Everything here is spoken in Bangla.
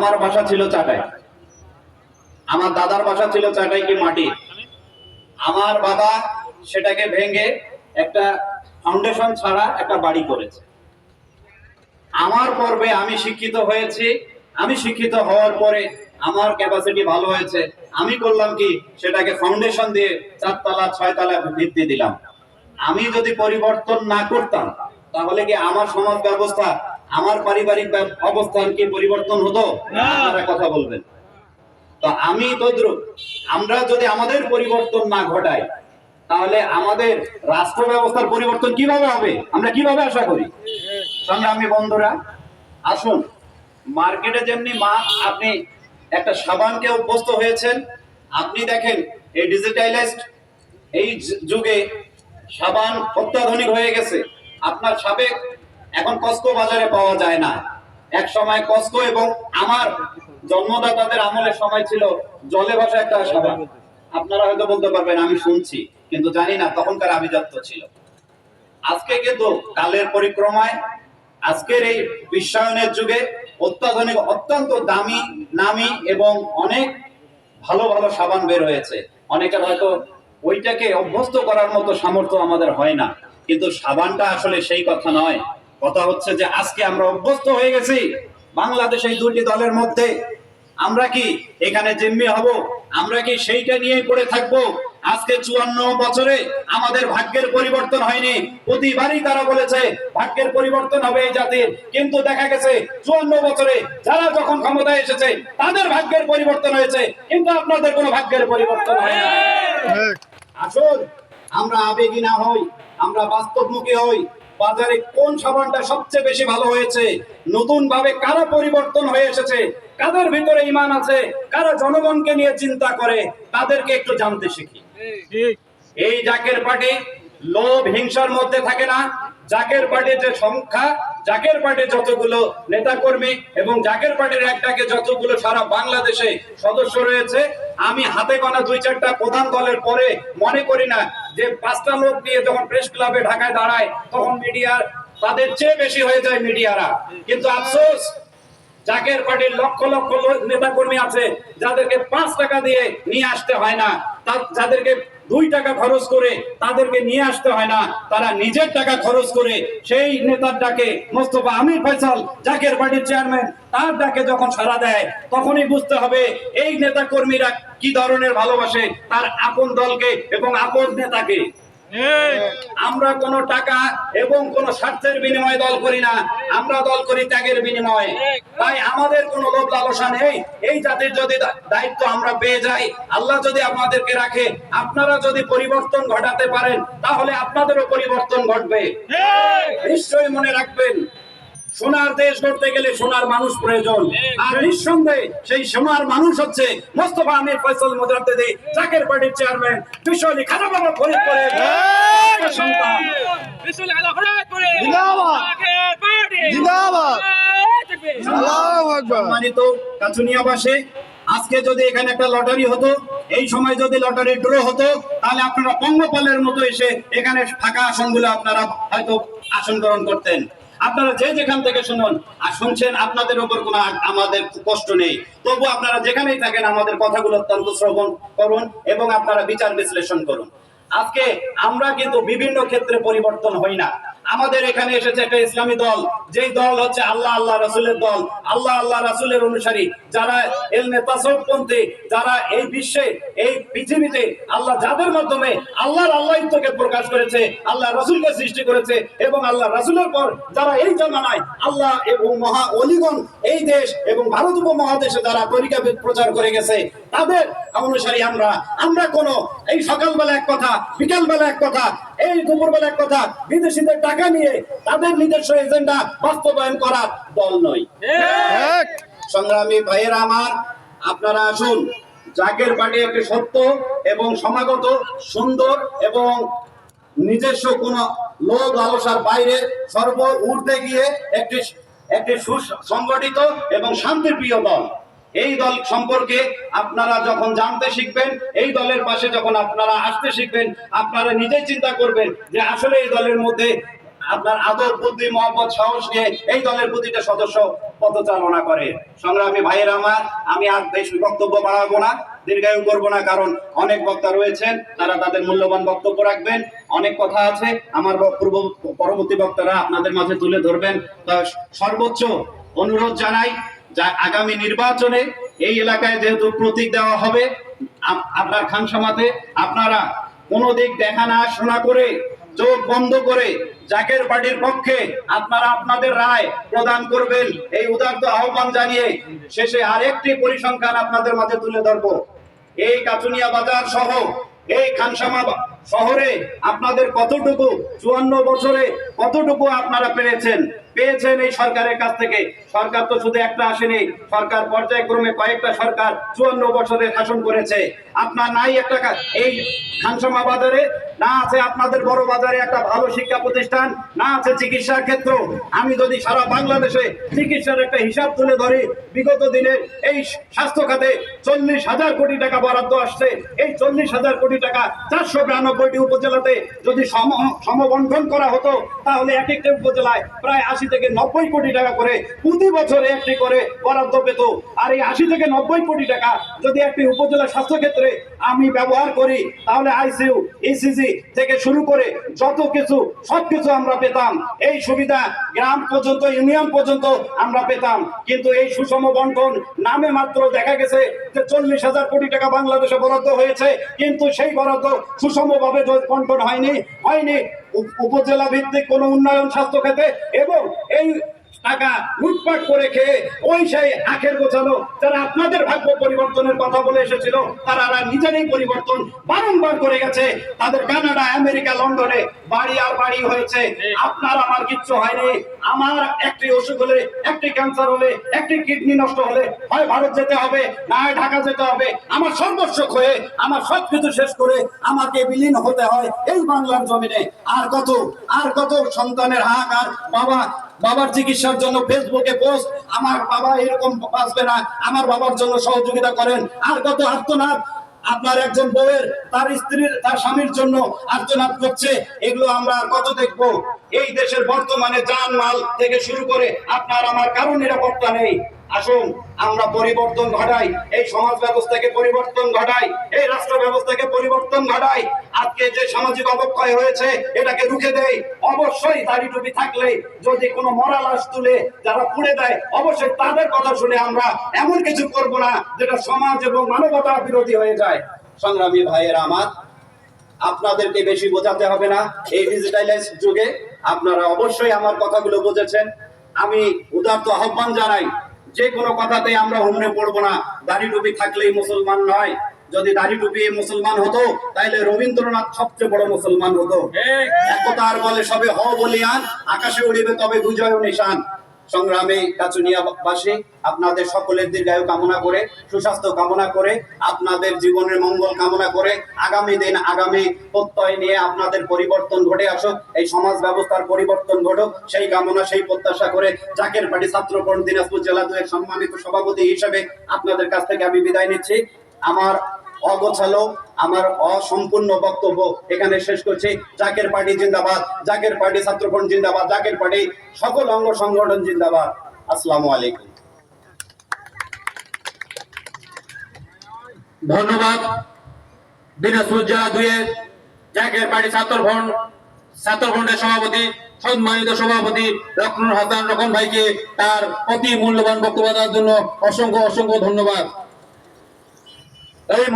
আমার বাসা ছিল চাটাই। আমার দাদার বাসা ছিল চাটাই কি মাটি? আমার বাবা সেটাকে ভেঙে একটা ফাউন্ডেশন ছাড়া একটা বাড়ি করেছে। আমার পর্বে আমি শিক্ষিত হয়েছি। আমি শিক্ষিত হওয়ার পরে আমার ক্যাপাসিটি ভালো হয়েছে। আমি করলাম কি? সেটাকে ফাউন্ডেশন দিয়ে চারতলা, ছয়তলা ভিত্তি দিলাম। আমি যদি পরিবর্তন না করতাম, তাহলে কি আমার সমাজ ব্যবস্থা আমার পারিবারিক অবস্থান কি পরিবর্তন হতো? আপনারা কথা বলবেন। তো আমি তদ্রুপ আমরা যদি আমাদের পরিবর্তন না ঘটাই তাহলে আমাদের রাষ্ট্র ব্যবস্থার পরিবর্তন কীভাবে হবে? আমরা কীভাবে আশা করি? সংগ্রামী বন্ধুরা আসুন মার্কেটে যেমনি মা আপনি একটা সাবানকে অভ্যস্ত হয়েছেন আপনি দেখেন এই ডিজিটালাইজড এই যুগে সাবান অত্যাধুনিক হয়ে গেছে। আপনার সাবেক এখন কস্কো বাজারে পাওয়া যায় না। এক সময় কস্কো এবং আমার জন্মদাতাদের আমলের সময় ছিল জলে ভাসা একটা সাবান। আপনারা হয়তো বলতে পারবেন, আমি শুনছি, কিন্তু জানি না, তখনকার আভিজাত্য ছিল। আজকে কিন্তু কালের পরিক্রমায়, আজকের এই বিশ্বায়নের যুগে অত্যাধুনিক, অত্যন্ত দামি, নামি এবং অনেক ভালো ভালো সাবান বের হয়েছে। অনেকের হয়তো ওইটাকে অভ্যস্ত করার মতো সামর্থ্য আমাদের হয় না। কিন্তু সাবানটা আসলে সেই কথা নয়। কথা হচ্ছে যে আজকে আমরা অভ্যস্ত হয়ে গেছি। বাংলাদেশ এই দুটি দলের মধ্যে। আমরা কি এখানে জিম্মি হব? আমরা কি সেইটা নিয়ে পড়ে থাকব? আজকে চুয়ান্ন বছরে আমাদের ভাগ্যের পরিবর্তন হয়নি। প্রতিবারই তারা বলেছে ভাগ্যের পরিবর্তন হবে এই জাতির। কিন্তু দেখা গেছে চুয়ান্ন বছরে যারা যখন ক্ষমতায় এসেছে তাদের ভাগ্যের পরিবর্তন হয়েছে। কিন্তু আপনাদের কোনো ভাগ্যের পরিবর্তন হয় না। আসুন আমরা আবেগী না হই আমরা বাস্তবমুখী হই। বাজারে কোন সাবানটা সবচেয়ে বেশি ভালো হয়েছে? নতুন ভাবে কারা পরিবর্তন হয়ে এসেছে? কাদের ভিতরে ইমান আছে? কারা জনগণকে নিয়ে চিন্তা করে? তাদেরকে একটু জানতে শিখি। এই জাকের পার্টি লোভ হিংসার মধ্যে থাকে না। জাকের পার্টির যে সংখ্যা জাকের পার্টির যতগুলো নেতাকর্মী এবং জাকের পার্টির একটাকে যতগুলো সারা বাংলাদেশে সদস্য রয়েছে, আমি হাতে গোনা দুই চারটা প্রধান দলের পরে মনে করি না যে পাঁচটা লোক নিয়ে যখন প্রেস ক্লাবে ঢাকায় দাঁড়ায়, তখন মিডিয়ার তাদের চেয়ে বেশি হয়ে যায় মিডিয়ারা। কিন্তু আফসোস, জাকের পার্টির লক্ষ লক্ষ নেতা কর্মী আছে, যাদেরকে পাঁচ টাকা দিয়ে নিয়ে আসতে হয় না যাদেরকে দুই টাকা খরচ করে তাদেরকে নিয়ে আসতে হয় না। তারা নিজের টাকা খরচ করে সেই নেতার ডাকে, মোস্তফা আমির ফয়সাল, জাকের পার্টির চেয়ারম্যান, তার ডাকে যখন সাড়া দেয়, তখনই বুঝতে হবে এই নেতা কর্মীরা কি ধরনের ভালোবাসে তার আপন দলকে এবং আপন নেতাকে। আমরা কোন টাকা এবং কোন স্বার্থের বিনিময়ে দল করি না আমরা দল করি ত্যাগের বিনিময়ে। তাই আমাদের কোনো লোভ লালসা নেই। এই জাতির যদি দায়িত্ব আমরা পেয়ে যাই আল্লাহ যদি আপনাদেরকে রাখে আপনারা যদি পরিবর্তন ঘটাতে পারেন তাহলে আপনাদেরও পরিবর্তন ঘটবে। নিশ্চয়ই মনে রাখবেন সোনার দেশ গড়তে গেলে সোনার মানুষ প্রয়োজন। আর নিঃসন্দেহে সেই সোনার মানুষ হচ্ছে মোস্তফা আমির ফয়সাল মুজাদ্দেদি জাকের পার্টির চেয়ারম্যান বিশ্বলি খাজা বাবা ফরিদ করে সন্তান আলা সম্মানিত কাছুনিয়াবাসী আজকে যদি এখানে একটা লটারি হতো এই সময় যদি লটারি ড্র হতো তাহলে আপনারা পঙ্গপালের মতো এসে এখানে ফাঁকা আসনগুলো আপনারা হয়তো আসন গ্রহণ করতেন। আপনারা যে যেখান থেকে শুনুন আর শুনছেন, আপনাদের উপর কোনো আমাদের কষ্ট নেই। তবু আপনারা যেখানেই থাকেন, আমাদের কথাগুলো অত্যন্ত শ্রবণ করুন এবং আপনারা বিচার বিশ্লেষণ করুন। আজকে আমরা কিন্তু বিভিন্ন ক্ষেত্রে পরিবর্তন হই না। আমাদের এখানে এসেছে একটা ইসলামী দল। যেই দল হচ্ছে আল্লাহ আল্লাহ রাসূলের দল। আল্লাহ আল্লাহ রাসূলের অনুসারী। যারা এলমে তাসাউফপন্থী যারা এই বিশ্বে, এই পৃথিবীতে আল্লাহ যাদের মাধ্যমে আল্লাহর আল্লাহিত্বকে প্রকাশ করেছে আল্লাহ রাসূলকে সৃষ্টি করেছে এবং আল্লাহ রাসূলের পর যারা এই জামানায় আল্লাহ এবং মহা অলিগণ এই দেশ এবং ভারত উপমহাদেশে যারা তরিকা প্রচার করে গেছে, তাদের অনুসারী আমরা। আমরা কোনো এই সকালবেলা এক কথা, বিকালবেলা এক কথা এই দুপুরবেলা এক কথা বিদেশিদের টাকা নিয়ে তাদের নিজস্ব এজেন্ডা বাস্তবায়ন করার দল নয়। সংগ্রামী ভাইয়েরা আমার আপনারা আসুন জাগের পার্টি একটি সত্য এবং সমাগত সুন্দর এবং নিজস্ব কোন লোভ লালসার বাইরে সর্ব উঠতে গিয়ে একটি একটি সুসংগঠিত এবং শান্তিপ্রিয় দল। এই দল সম্পর্কে আপনারা যখন জানতে শিখবেন, এই দলের পাশে যখন আপনারা আসতে শিখবেন, আপনারা নিজেই চিন্তা করবেন যে আসলে এই দলের মধ্যে আপনার আদর, বুদ্ধি, মহব্বত, সাহস নিয়ে এই দলের প্রতিটা সদস্য পথচালনা করে। সংগ্রামী ভাইয়ের আমার, আমি আর বেশি বক্তব্য বাড়াবো না, দীর্ঘায়ু করব না, কারণ অনেক বক্তা রয়েছেন, তারা তাদের মূল্যবান বক্তব্য রাখবেন। অনেক কথা আছে, আমার পূর্ব পরবর্তী বক্তারা আপনাদের মাঝে তুলে ধরবেন। সর্বোচ্চ অনুরোধ জানাই যা আগামী নির্বাচনে এই এলাকায় যেহেতু প্রতীক দেওয়া হবে, আপ- আপনার খানসামাতে আপনারা কোনো দিক দেখা না শোনা করে, চোখ বন্ধ করে জাকের পার্টির পক্ষে আপনারা আপনাদের রায় প্রদান করবেন। এই উদার্ত আহ্বান জানিয়ে শেষে আরেকটি পরিসংখ্যান আপনাদের মাঝে তুলে ধরবো। এই কাচুনিয়া বাজার সহ এই খানসামা শহরে আপনাদের কতটুকু, চুয়ান্ন বছরে কতটুকু আপনারা পেরেছেন? পেয়েছেন এই সরকারের কাছ থেকে। সরকার তো শুধু একটা আসেনি, সরকার পর্যায়ক্রমে কয়েকটা সরকার চুয়ান্ন বছরে শাসন করেছে। আপনার নাই একটা এই খানসামা বাজারে, না আছে আপনাদের বড় বাজারে একটা ভালো শিক্ষা প্রতিষ্ঠান, না আছে চিকিৎসার ক্ষেত্র। আমি যদি সারা বাংলাদেশে চিকিৎসার একটা হিসাব তুলে ধরি, বিগত দিনে এই স্বাস্থ্য খাতে চল্লিশ হাজার কোটি টাকা বরাদ্দ আসছে। এই চল্লিশ হাজার কোটি টাকা চারশো বিরানব্বইটি উপজেলাতে যদি সম সমবন্টন করা হতো, তাহলে এক একটা উপজেলায় প্রায় থেকে নব্বই কোটি টাকা করে প্রতি বছরে একটি করে বরাদ্দ পেত। আর এই আশি থেকে নব্বই কোটি টাকা যদি একটি উপজেলা স্বাস্থ্য ক্ষেত্রে আমি ব্যবহার করি, তাহলে আইসিইউ ইসিজি থেকে শুরু করে যত কিছু সব কিছু আমরা পেতাম। এই সুবিধা গ্রাম পর্যন্ত, ইউনিয়ন পর্যন্ত আমরা পেতাম। কিন্তু এই সুষম বন্টন নামে মাত্র দেখা গেছে যে চল্লিশ হাজার কোটি টাকা বাংলাদেশে বরাদ্দ হয়েছে। কিন্তু সেই বরাদ্দ সুষমভাবে বন্টন হয়নি। হয়নি উপজেলা ভিত্তিক কোন উন্নয়ন স্বাস্থ্য খেতে এবং এই টাকা লুটপাট করে খেয়ে ওই সেই আখের গোছানো, যারা আপনাদের ভাগ্য পরিবর্তনের কথা বলে এসেছিল, তারা নিজেরই পরিবর্তন বারংবার করে গেছে। তাদের কানাডা, আমেরিকা, লন্ডনে বাড়ি আর বাড়ি হয়েছে। আপনার আমার কিচ্ছু হয়নি। আমার একটি অসুখ হলে, একটি ক্যান্সার হলে, একটি কিডনি নষ্ট হলে, হয় ভারত যেতে হবে না হয় ঢাকা যেতে হবে। আমার সর্বস্ব হয়ে আমার সবকিছু শেষ করে আমাকে বিলীন হতে হয় এই বাংলার জমিনে। আর কত আর কত সন্তানের হাহাকার বাবা, বাবার চিকিৎসার জন্য ফেসবুকে পোস্ট আমার বাবা এরকম বাঁচবে না, আমার বাবার জন্য সহযোগিতা করেন। আর কত আর্তনাদ আপনার একজন বউয়ের, তার স্ত্রীর, তার স্বামীর জন্য আর্তনাদ করছে, এগুলো আমরা কত দেখব? এই দেশের বর্তমানে যান মাল থেকে শুরু করে আপনার আমার কারও নিরাপত্তা নেই। আসুন, আমরা পরিবর্তন ঘটাই, এই সমাজ ব্যবস্থাকে পরিবর্তন ঘটাই, এই রাষ্ট্র ব্যবস্থাকে পরিবর্তন ঘটাই। আজকে যে সামাজিক অবক্ষয় হয়েছে, এটাকে রুখে দেই। অবশ্যই দাড়ি টুপি থাকলে, যদি কোনো মরা লাশ তুলে যারা পুড়ে দেয়, অবশ্যই তাদের কথা শুনে আমরা এমন কিছু করব না, যেটা সমাজ এবং মানবতা বিরোধী হয়ে যায়। সংগ্রামী ভাইয়ের আমার, আপনাদেরকে বেশি বোঝাতে হবে না, এই ডিজিটালাইজ যুগে আপনারা অবশ্যই আমার কথাগুলো বুঝেছেন। আমি উদার্ত আহ্বান জানাই যে কোনো কথাতে আমরা হুমড়ে পড়ব না। দাড়ি টুপি থাকলেই মুসলমান নয়। যদি দাড়ি টুপি মুসলমান হতো তাহলে রবীন্দ্রনাথ সবচেয়ে বড় মুসলমান হতো। একতার বলে সবে হ বলিয়ান আকাশে উড়িবে তবে বুঝয় নিশান। সংগ্রামে কাচুনিয়াবাসী, আপনাদের সকলের দীর্ঘায়ু কামনা করে, সুস্বাস্থ্য কামনা করে, আপনাদের জীবনের মঙ্গল কামনা করে, আগামী দিন আগামী প্রত্যয় নিয়ে আপনাদের পরিবর্তন ঘটে আসুক, এই সমাজ ব্যবস্থার পরিবর্তন ঘটুক, সেই কামনা, সেই প্রত্যাশা করে জাকের পার্টি ছাত্রপন দিনাজপুর জেলা দুয়ের সম্মানিত সভাপতি হিসেবে আপনাদের কাছ থেকে আমি বিদায় নিচ্ছি। আমার অগোছালো আমার অসম্পূর্ণ বক্তব্য এখানে শেষ করছি। জাকের পার্টি জিন্দাবাদ, জাকের পার্টি ছাত্রফ্রন্ট জিন্দাবাদ, জাকের পার্টি সকল অঙ্গ সংগঠন জিন্দাবাদ। আসসালামু আলাইকুম। ধন্যবাদ। দিনাজপুর জেলা দুয়ের জাকের পার্টি ছাত্র ফ্রন্ট সভাপতি, সম্মানিত সভাপতি রকনুর হাসান রকম ভাইকে তার অতি মূল্যবান বক্তব্য দেওয়ার জন্য অসংখ্য অসংখ্য ধন্যবাদ। এই